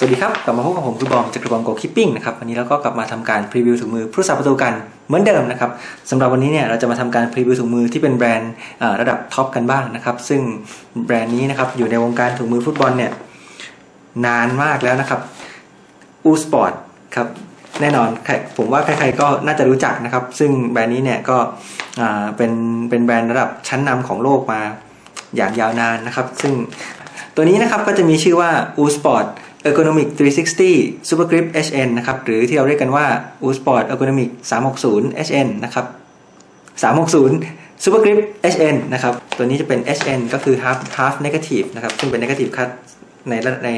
สวัสดีครับ กลับมาพบกับผมคือบอมจากกระบอมโกคิปปิ้งนะครับวันนี้เราก็กลับมาทำการพรีวิวถุงมือผู้สาประตูกันเหมือนเดิมนะครับสำหรับวันนี้เนี่ยเราจะมาทำการพรีวิวถุงมือที่เป็นแบรนด์ระดับท็อปกันบ้างนะครับ ซึ่งแบรนด์นี้นะครับอยู่ในวงการถุงมือฟุตบอลเนี่ยนานมากแล้วนะครับอูสปอร์ตครับแน่นอนผมว่าใครๆก็น่าจะรู้จักนะครับ ซึ่งแบรนด์นี้เนี่ยก็เป็นเป็นแบรนด์ระดับชั้นนำของโลกมาอย่างยาวนานนะครับ ซึ่งตัวนี้นะครับก็จะมีชื่อว่า u Sport Ergonomic 360 Super Grip HN นะครับ หรือที่เราเรียกกันว่า u Sport Ergonomic 360 HN นะครับ 360 Super Grip HN นะครับ ตัวนี้จะเป็น HN ก็คือ half half negative นะครับ ซึ่งเป็น negative cut ในใน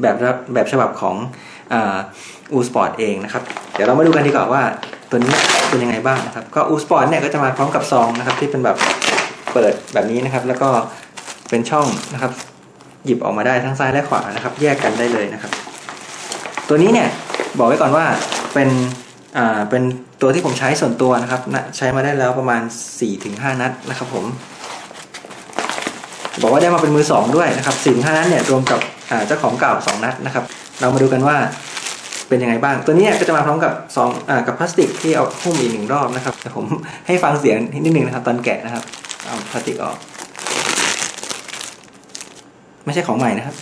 แบบแบบฉบับของอูสปอร์ตเองนะครับ เดี๋ยวเรามาดูกันดีกว่าว่าตัวนี้เป็นยังไงบ้างนะครับ ก็อูสปอร์ตเนี่ยก็จะมาพร้อมกับซองนะครับที่เป็นแบบเปิดแบบนี้นะครับ แล้วก็เป็นช่องนะครับ หยิบออกมาได้ทั้งซ้ายและขวานะครับ แยกกันได้เลยนะครับ ตัวนี้เนี่ยบอกไว้ก่อนว่าเป็นอ่าเป็นตัวที่ผมใช้ส่วนตัวนะครับนะใช้มาได้แล้วประมาณ 4-5 นัดนะครับผมบอกว่าได้มาเป็นมือสองด้วยนะครับสี่ห้านัดเนี่ยรวมกับเจ้าของเก่าสองนัดนะครับ เรามาดูกันว่าเป็นยังไงบ้าง ตัวนี้ก็จะมาพร้อมกับสองอกับพลาสติกที่เอาหุ้มอีกหนึ่งรอบนะครับแต่ผมให้ฟังเสียงนิดนึงนะครับ ตอนแกะนะครับ เอาพลาสติกออก ไม่ใช่ของใหม่นะครับ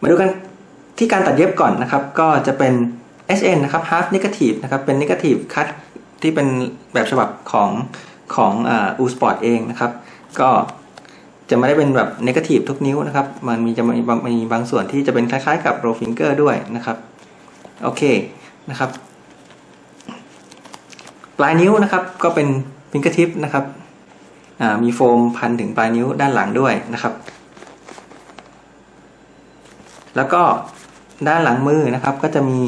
มาดูกันที่การตัดเย็บก่อนนะครับ ก็จะเป็น SN นะครับ half negative นะครับ เป็น negative cut ที่เป็นแบบฉบับของของอูสปอร์ตเองนะครับ ก็จะไม่ได้เป็นแบบ negative ทุกนิ้วนะครับ มันมีจะมีบางส่วนที่จะเป็นคล้ายๆกับ roll finger ด้วยนะครับ โอเคนะครับ ลายนิ้วนะครับ ก็เป็น finger tip นะครับมีโฟมพันถึงปลายนิ้วด้านหลังด้วยนะครับ แล้วก็ด้านหลังมือนะครับ ก็จะมี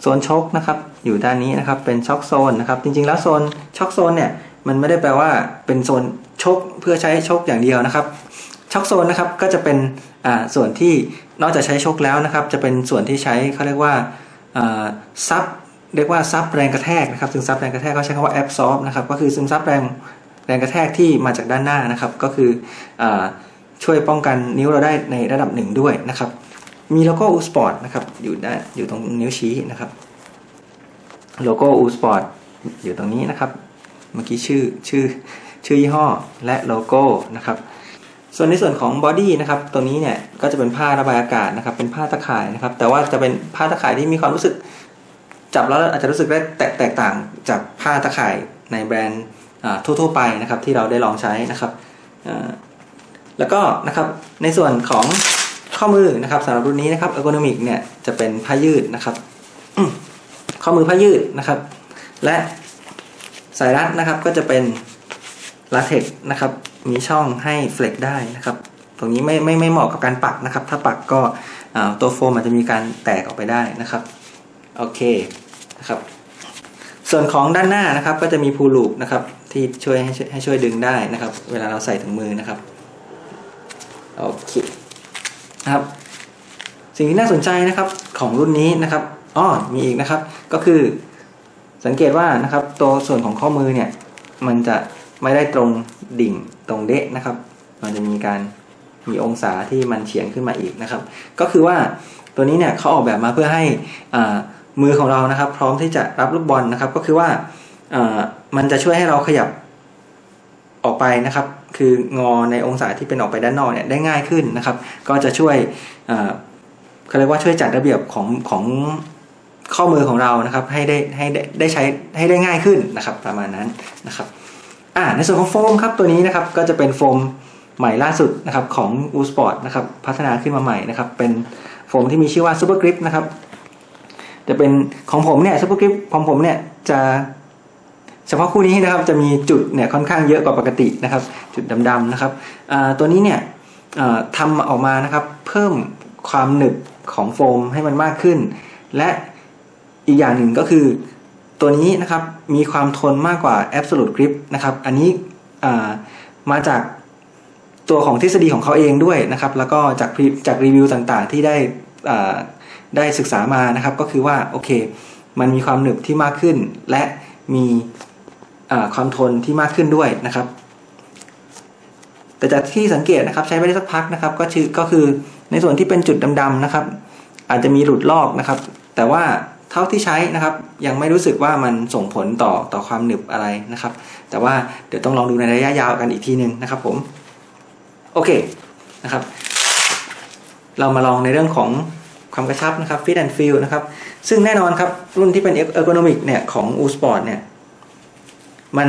โซนช็อคนะครับ อยู่ด้านนี้นะครับเป็นช็อคโซนนะครับ จริงๆแล้วโซนช็อคโซนเนี่ยมันไม่ได้แปลว่าเป็นโซนชกเพื่อใช้ชกอย่างเดียวนะครับช็อคโซนนะครับก็จะเป็นส่วนที่นอกจากใช้ชกแล้วนะครับ จะเป็นส่วนที่ใช้เขาเรียกว่าซับ เรียกว่าซับแรงกระแทกนะครับซึมซับแรงกระแทกเขาใช้คำว่าแอบซอฟนะครับก็คือซึมซับแรงแรงกระแทกที่มาจากด้านหน้านะครับ ก็คืออช่วยป้องกันนิ้วเราได้ในระดับหนึ่งด้วยนะครับ มีโลโก้อูสปอร์ตนะครับอยู่ด้านอยู่ตรงนิ้วชี้นะครับโลโก้อูสปอร์ตอยู่ตรงนี้นะครับ เมื่อกี้ชื่อชื่อชื่อยี่ห้อและโลโก้นะครับส่วนในส่วนของบอดี้นะครับตัวนี้เนี่ยก็จะเป็นผ้าระบายอากาศนะครับ เป็นผ้าตะข่ายนะครับ แต่ว่าจะเป็นผ้าตะข่ายที่มีความรู้สึก จับแล้วอาจจะรู้สึกได้แตกต่างจากผ้าตะข่ายในแบรนด์ทั่วๆไปนะครับที่เราได้ลองใช้นะครับแล้วก็นะครับในส่วนของข้อมือนะครับสำหรับรุ่นนี้นะครับเออร์โกนมิกเนี่ยจะเป็นผ้ายืดนะครับข้อมือผ้ายืดนะครับ และสายรัดนะครับก็จะเป็นลาเท็กนะครับ มีช่องให้เฟล็กได้นะครับ ตรงนี้ไม่ไม่ไม่เหมาะกับการปักนะครับ ถ้าปักก็ตัวโฟมอาจจะมีการแตกออกไปได้นะครับ โอเคนะครับส่วนของด้านหน้านะครับก็จะมีพูลูปนะครับที่ช่วยให้ให้ช่วยดึงได้นะครับ เวลาเราใส่ถุงมือนะครับโอเคนะครับ สิ่งที่น่าสนใจนะครับของรุ่นนี้นะครับอ๋อมีอีกนะครับ ก็คือ สังเกตว่านะครับ ตัวส่วนของข้อมือเนี่ย มันจะไม่ได้ตรงดิ่งตรงเดะนะครับ มันจะมีการมีองศาที่มันเฉียงขึ้นมาอีกนะครับ ก็คือว่าตัวนี้เนี่ยเขาออกแบบมาเพื่อให้อ่า มือของเรานะครับ พร้อมที่จะรับลูกบอลนะครับ ก็คือว่ามันจะช่วยให้เราขยับออกไปนะครับ คืองอในองศาที่เป็นออกไปด้านนอกเนี่ยได้ง่ายขึ้นนะครับ ก็จะช่วยเขาเรียกว่าช่วยจัดระเบียบของของข้อมือของเรานะครับ ให้ได้ให้ได้ใช้ให้ได้ง่ายขึ้นนะครับ ประมาณนั้นนะครับอ่าในส่วนของโฟมครับตัวนี้นะครับก็จะเป็นโฟมใหม่ล่าสุดนะครับของ u s p o r t นะครับพัฒนาขึ้นมาใหม่นะครับ เป็นโฟมที่มีชื่อว่า Super Grip นะครับ จะเป็นของผมเนี่ย Super Grip ของผมเนี่ยจะเฉพาะคู่นี้นะครับจะมีจุดเนี่ยค่อนข้างเยอะกว่าปกตินะครับ จุดดำๆนะครับตัวนี้เนี่ยทำออกมานะครับเพิ่มความหนึบของโฟมให้มันมากขึ้น และอีกอย่างหนึ่งก็คือตัวนี้นะครับมีความทนมากกว่า Absolute Grip นะครับ อันนี้มาจากตัวของทฤษฎีของเขาเองด้วยนะครับ แล้วก็จากจากรีวิวต่างๆ ที่ได้ ได้ศึกษามานะครับ ก็คือว่าโอเค มันมีความหนึบที่มากขึ้น และมีความทนที่มากขึ้นด้วยนะครับ แต่จากที่สังเกตนะครับใช้ไปได้สักพักนะครับ ก็คือก็คือในส่วนที่เป็นจุดดำๆนะครับ อาจจะมีหลุดลอกนะครับ แต่ว่าเท่าที่ใช้นะครับ ยังไม่รู้สึกว่ามันส่งผลต่อต่อความหนึบอะไรนะครับ แต่ว่าเดี๋ยวต้องลองดูในระยะยาวกันอีกทีหนึ่งนะครับผมโอเคนะครับ เรามาลองในเรื่องของ ความกระชับนะครับ fit and feel นะครับ ซึ่งแน่นอนครับ รุ่นที่เป็น ergonomic เนี่ยของ u sport เนี่ยมัน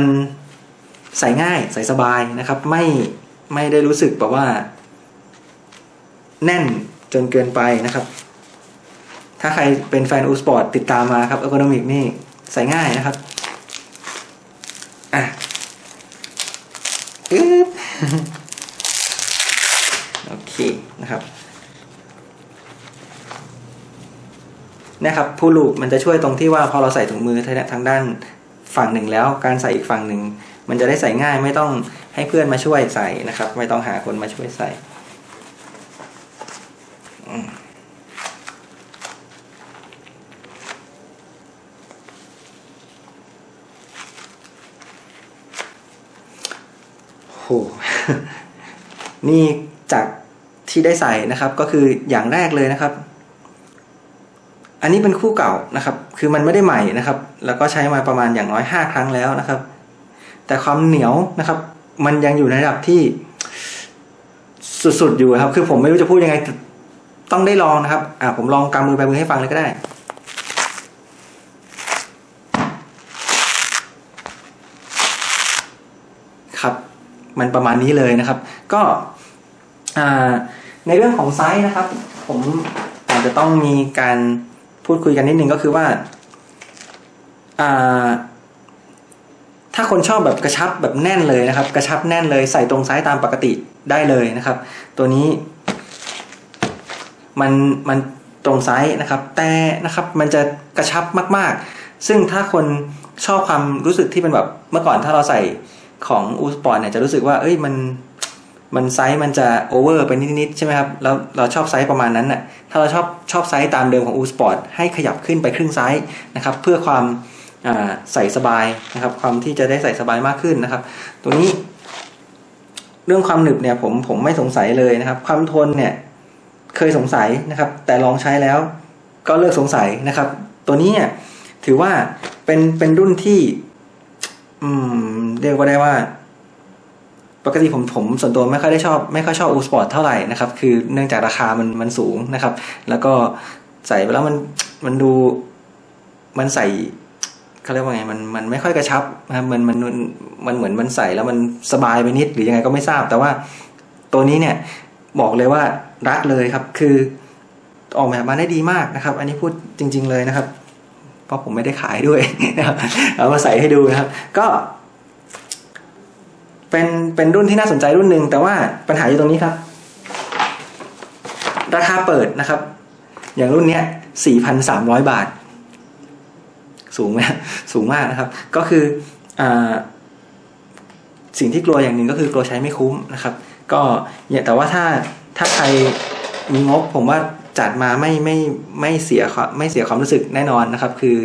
ใส่ง่ายใส่สบายนะครับ ไม่ไม่ได้รู้สึกแบบว่า แน่นจนเกินไปนะครับ ถ้าใครเป็นแฟน u sport ติดตามมาครับ ergonomic นี่ใส่ง่ายนะครับอะอึ๊บโอเคนะครับ นี่ยครับผู้ลูกมันจะช่วยตรงที่ว่าพอเราใส่ถุงมือทางด้านฝั่งหนึ่งแล้ว การใส่อีกฝั่งหนึ่งมันจะได้ใส่ง่ายไม่ต้องให้เพื่อนมาช่วยใส่นะครับ ไม่ต้องหาคนมาช่วยใส่อืมโหนี่จากที่ได้ใส่นะครับก็คืออย่างแรกเลยนะครับ อันนี้เป็นคู่เก่านะครับ คือมันไม่ได้ใหม่นะครับ แล้วก็ใช้มาประมาณอย่างน้อยห้าครั้งแล้วนะครับ แต่ความเหนียวนะครับ มันยังอยู่ในระดับที่สุดๆอยู่ครับ คือผมไม่รู้จะพูดยังไง ต้องได้ลองนะครับ อ่าผมลองกำมือไปมือให้ฟังเลยก็ได้ครับ มันประมาณนี้เลยนะครับ ก็ในเรื่องของไซส์นะครับ ผมอาจจะต้องมีการ พูดคุยกันนิดนึงก็คือว่าถ้าคนชอบแบบกระชับแบบแน่นเลยนะครับ กระชับแน่นเลยใส่ตรงไซส์ตามปกติได้เลยนะครับ ตัวนี้ มันมันตรงไซส์นะครับ แต่นะครับมันจะกระชับมาก ๆ ซึ่งถ้าคนชอบความรู้สึกที่เป็นแบบเมื่อก่อนถ้าเราใส่ของอูสปอร์ตเนี่ยจะรู้สึกว่า เอ้ยมัน มันไซส์มันจะโอเวอร์ไปนิดๆใช่ไหมครับแล้วเราชอบไซส์ประมาณนั้นน่ะถ้าเราชอบชอบไซส์ตามเดิมของอูสปอร์ตให้ขยับขึ้นไปครึ่งไซส์นะครับ เพื่อความใส่สบายนะครับ ความที่จะได้ใส่สบายมากขึ้นนะครับ ตัวนี้ เรื่องความหนึบเนี่ยผมผมไม่สงสัยเลยนะครับ ความทนเนี่ยเคยสงสัยนะครับ แต่ลองใช้แล้วก็เลิกสงสัยนะครับ ตัวนี้เนี่ยถือว่าเป็นเป็นรุ่นที่ อืม เรียกว่าได้ว่า ปกติผมผมส่วนตัวไม่ค่อยได้ชอบไม่ค่อยชอบอูสปอร์ตเท่าไหร่นะครับคือเนื่องจากราคามันมันสูงนะครับ แล้วก็ใส่ไปแล้วมันมันดูมันใส่เขาเรียกว่าไงมันมันไม่ค่อยกระชับนะครับมันมันมันเหมือนมันใส่แล้วมันสบายไปนิดหรือยังไงก็ไม่ทราบ แต่ว่าตัวนี้เนี่ยบอกเลยว่ารักเลยครับ คือออกแบบมาได้ดีมากนะครับ อันนี้พูดจริง ๆเลยนะครับ เพราะผมไม่ได้ขายด้วยนะครับเอามาใส่ให้ดูนะครับ ก็ เป็นเป็นรุ่นที่น่าสนใจรุ่นหนึ่งแต่ว่าปัญหาอยู่ตรงนี้ครับ ราคาเปิดนะครับ อย่างรุ่นเนี้ยสี่พันสามร้อยบาท สูงไหมสูงมากนะครับ ก็คืออสิ่งที่กลัวอย่างหนึ่งก็คือกลัวใช้ไม่คุ้มนะครับ ก็แต่ว่าถ้าถ้าใครมีงบผมว่าจัดมาไม่ไม่ไม่เสียไม่เสียความรู้สึกแน่นอนนะครับ คือ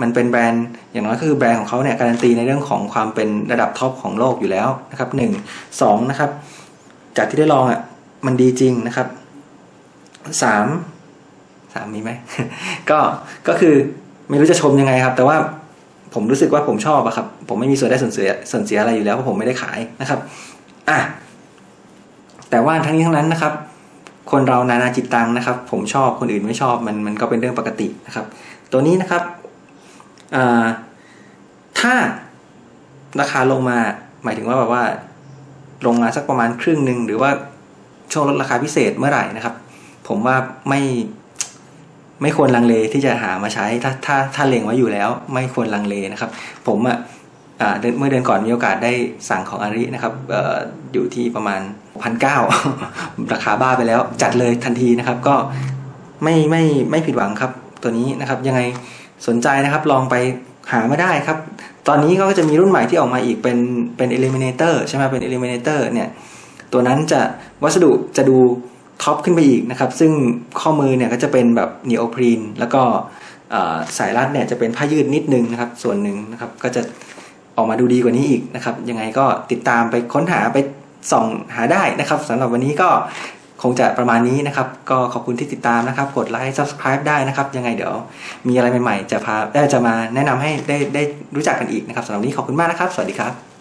มันเป็นแบรนด์อย่างน้อยคือแบรนด์ของเขาเนี่ยการันตีในเรื่องของความเป็นระดับท็อปของโลกอยู่แล้วนะครับหนึ่งสองนะครับ จากที่ได้ลองอะมันดีจริงนะครับสามสามมีไหมก็ก็คือไม่รู้จะชมยังไงครับ แต่ว่าผมรู้สึกว่าผมชอบอะครับ ผมไม่มีส่วนได้ส่วนเสียส่วนเสียอะไรอยู่แล้วเพราะผมไม่ได้ขายนะครับอะแต่ว่าทั้งนี้ทั้งนั้นนะครับ คนเรานานาจิตตังนะครับ ผมชอบคนอื่นไม่ชอบมันมันก็เป็นเรื่องปกตินะครับ ตัวนี้นะครับถ้าราคาลงมาหมายถึงว่าแบบว่า ลงมาสักประมาณครึ่งหนึ่งหรือว่าช่วงลดราคาพิเศษเมื่อไหร่นะครับ ผมว่าไม่ไม่ควรลังเลที่จะหามาใช้ ถ้าถ้าถ้าเล็งไว้อยู่แล้ว ไม่ควรลังเลนะครับ ผมอะเมื่อเดือนก่อนมีโอกาสได้สั่งของอารินะครับออยู่ที่ประมาณพันเก้าราคาบ้าไปแล้ว จัดเลยทันทีนะครับ ก็ไม่ไม่ไม่ผิดหวังครับ ตัวนี้นะครับ ยังไงสนใจนะครับลองไปหามาได้ครับ ตอนนี้ก็จะมีรุ่นใหม่ที่ออกมาอีกเป็นเป็น Eliminator ใช่ไหมเป็น Eliminator เนี่ยตัวนั้นจะวัสดุจะดูท็อปขึ้นไปอีกนะครับ ซึ่งข้อมือเนี่ยก็จะเป็นแบบนีโอพรีนแล้วก็สายรัดเนี่ยจะเป็นผ้ายืดนิดนึงนะครับ ส่วนหนึ่งนะครับก็จะออกมาดูดีกว่านี้อีกนะครับ ยังไงก็ติดตามไปค้นหาไปส่องหาได้นะครับสำหรับวันนี้ก็ คงจะประมาณนี้นะครับ ก็ขอบคุณที่ติดตามนะครับ กดไลค์ subscribe ได้นะครับ ยังไงเดี๋ยว มีอะไรใหม่ๆ จะพาได้จะมาแนะนำให้ได้ได้รู้จักกันอีกนะครับสำหรับวันนี้ขอบคุณมากนะครับ สวัสดีครับ